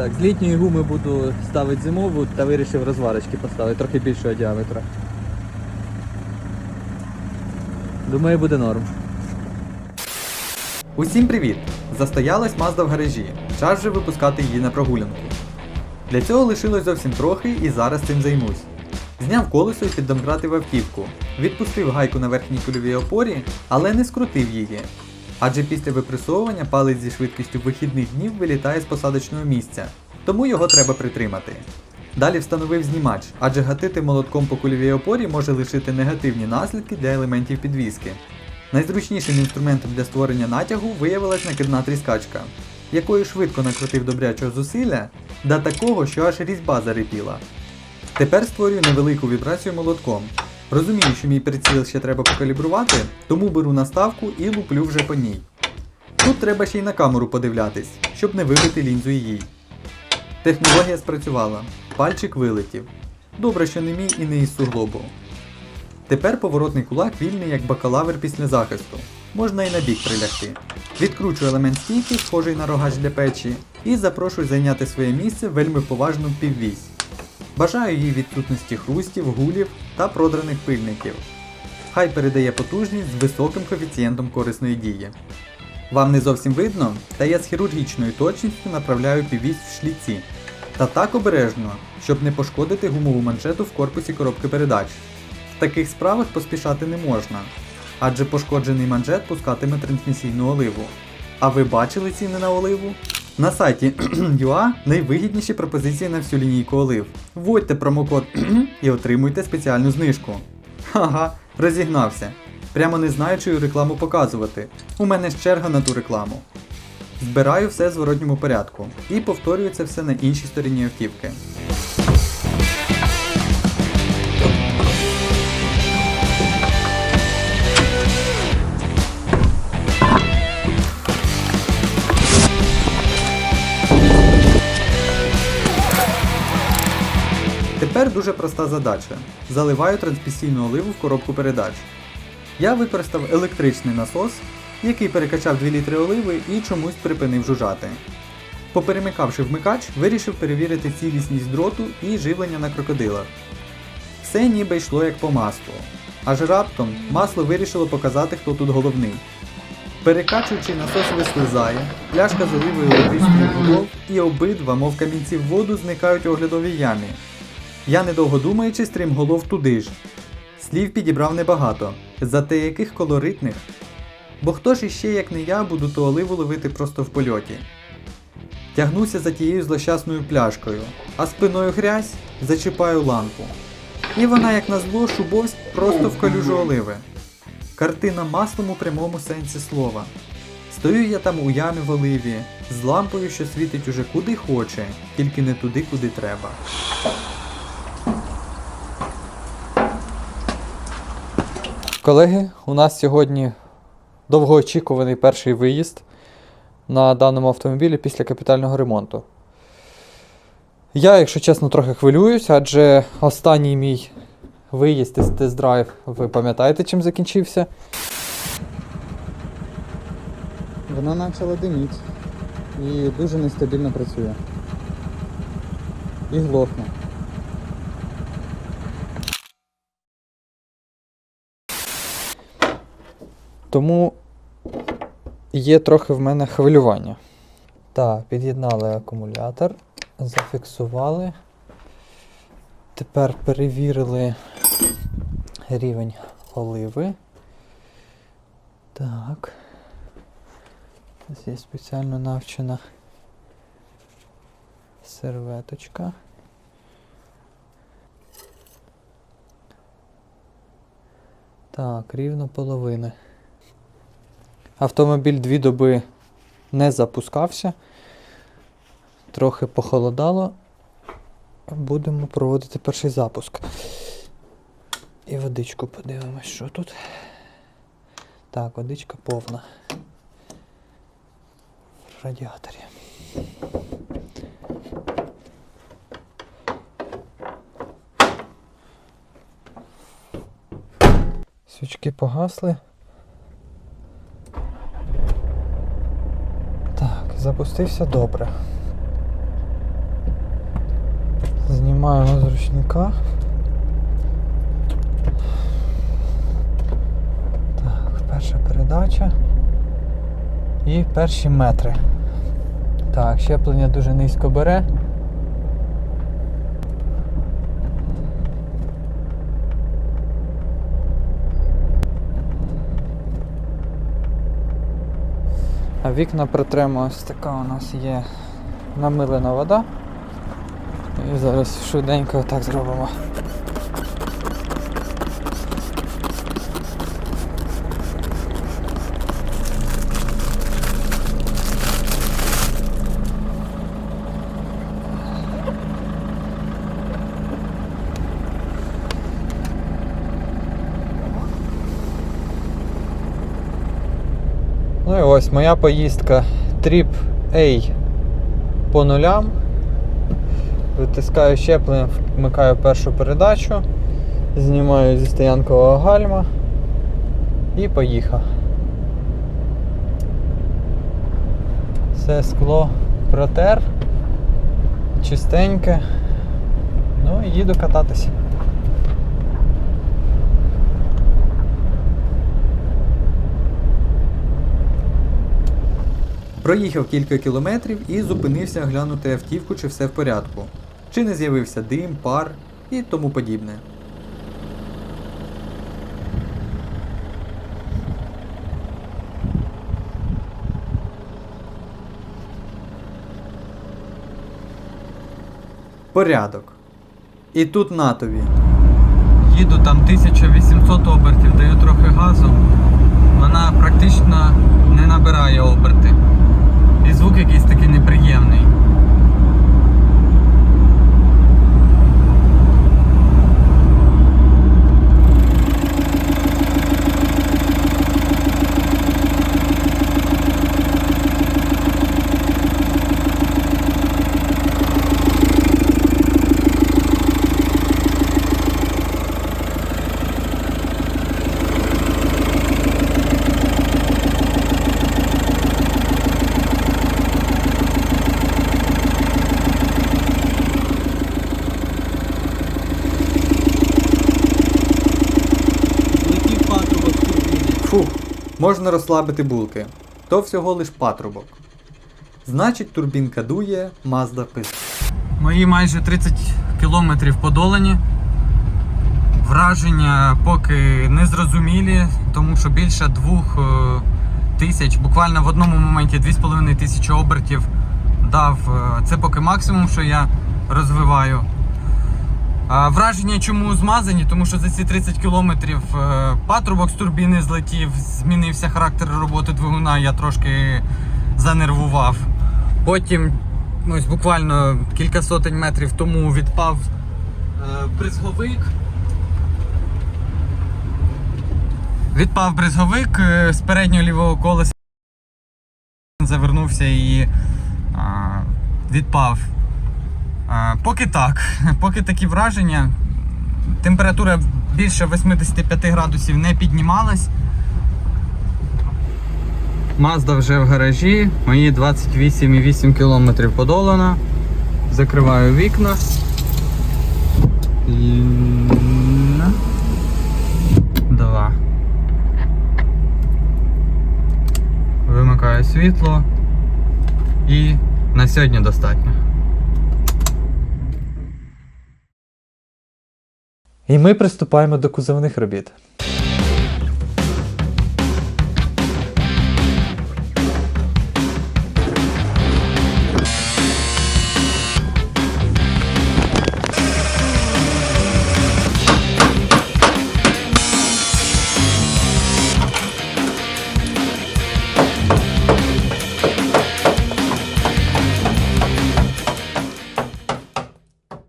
Так, з літньої гуми буду ставити зимову та вирішив розварочки поставити трохи більшого діаметра. Думаю, буде норм. Усім привіт! Застоялась Mazda в гаражі. Час вже випускати її на прогулянку. Для цього лишилось зовсім трохи і зараз цим займусь. Зняв колесо і піддомкратив автівку. Відпустив гайку на верхній кульовій опорі, але не скрутив її. Адже після випресовування палець зі швидкістю вихідних днів вилітає з посадочного місця, тому його треба притримати. Далі встановив знімач, адже гатити молотком по кульовій опорі може лишити негативні наслідки для елементів підвіски. Найзручнішим інструментом для створення натягу виявилась накидна тріскачка, якою швидко накрутив добрячого зусилля до такого, що аж різьба зарипіла. Тепер створюю невелику вібрацію молотком. Розумію, що мій приціл ще треба покалібрувати, тому беру наставку і луплю вже по ній. Тут треба ще й на камеру подивлятись, щоб не вибити лінзу її. Технологія спрацювала, пальчик вилетів. Добре, що не мій і не із суглобу. Тепер поворотний кулак вільний як бакалавр після захисту. Можна і на бік прилягти. Відкручую елемент стійки, схожий на рогач для печі, і запрошую зайняти своє місце вельми поважну піввісь. Бажаю їй відсутності хрустів, гулів та продраних пильників. Хай передає потужність з високим коефіцієнтом корисної дії. Вам не зовсім видно, та я з хірургічною точністю направляю піввісь в шліці. Та так обережно, щоб не пошкодити гумову манжету в корпусі коробки передач. В таких справах поспішати не можна, адже пошкоджений манжет пускатиме трансмісійну оливу. А ви бачили ціни на оливу? На сайті UA найвигідніші пропозиції на всю лінійку олив. Вводьте промокод і отримуйте спеціальну знижку. Ага, розігнався. Прямо не знаю, чию рекламу показувати. У мене ж черга на ту рекламу. Збираю все в зворотньому порядку і повторюю це все на іншій стороні автівки. Тепер дуже проста задача. Заливаю трансмісійну оливу в коробку передач. Я використав електричний насос, який перекачав 2 літри оливи і чомусь припинив жужжати. Поперемикавши вмикач, вирішив перевірити цілісність дроту і живлення на крокодилах. Все ніби йшло як по маслу. Аж раптом масло вирішило показати, хто тут головний. Перекачуючи насос вислизає, пляшка з оливою летить стрілком і обидва, мов камінці в воду, зникають у оглядовій ямі. Я недовго думаючи, стрімголов туди ж. Слів підібрав небагато, зате яких колоритних. Бо хто ж іще, як не я, буду ту оливу ловити просто в польоті. Тягнуся за тією злощасною пляшкою, а спиною грязь зачіпаю лампу. І вона, як назло, шубовсь просто в калюжу оливи. Картина маслом у прямому сенсі слова. Стою я там у ямі в оливі, з лампою, що світить уже куди хоче, тільки не туди, куди треба. Колеги, у нас сьогодні довгоочікуваний перший виїзд на даному автомобілі після капітального ремонту. Я, якщо чесно, трохи хвилююсь, адже останній мій виїзд із тест-драйв, ви пам'ятаєте, чим закінчився? Вона почала диміти і дуже нестабільно працює. І глохне. Тому є трохи в мене хвилювання. Так, під'єднали акумулятор, зафіксували. Тепер перевірили рівень оливи. Так. Ось є спеціально навчена серветочка. Так, рівно половини. Автомобіль дві доби не запускався. Трохи похолодало. Будемо проводити перший запуск. І водичку подивимось, що тут. Так, водичка повна. В радіаторі. Свічки погасли. опустився добре. Знімаємо з ручника. Так, перша передача і перші метри. Так, щеплення дуже низько бере. А вікна притремо ось така у нас є намилена вода. І зараз швиденько так зробимо. І ось моя поїздка Trip A по нулям. Витискаю щеплення, вмикаю першу передачу, знімаю зі стоянкового гальма і поїхав. Все скло протер, чистеньке. Ну і їду кататися. Проїхав кілька кілометрів і зупинився глянути автівку, чи все в порядку. Чи не з'явився дим, пар і тому подібне. Порядок. І тут на тобі. Їду там 1800 обертів, даю трохи газу. Вона практично не набирає оберти. І звук якийсь такий неприємний. Летів патрубок в турбіні. Фух, можна розслабити булки. То всього лиш патрубок. Значить, турбінка дує, Mazda пише. Мої майже 30 кілометрів подолані. Враження поки не зрозумілі, тому що більше двох е, тисяч, буквально в одному моменті 2,5 тисячі обертів дав. е, Це поки максимум, що я розвиваю. Враження чому змазані? Тому що за ці 30 кілометрів е, патрубок з турбіни злетів, змінився характер роботи двигуна, я трошки занервував. Потім, ось буквально кілька сотень метрів тому відпав е, бризговик. Відпав бризговик е, з переднього лівого колеса. Завернувся і відпав. Поки так, поки такі враження. Температура більше 85 градусів не піднімалась. Мазда вже в гаражі, мої 28,8 км подолано. Закриваю вікна. Два. Вимикаю світло. І на сьогодні достатньо. І ми приступаємо до кузовних робіт.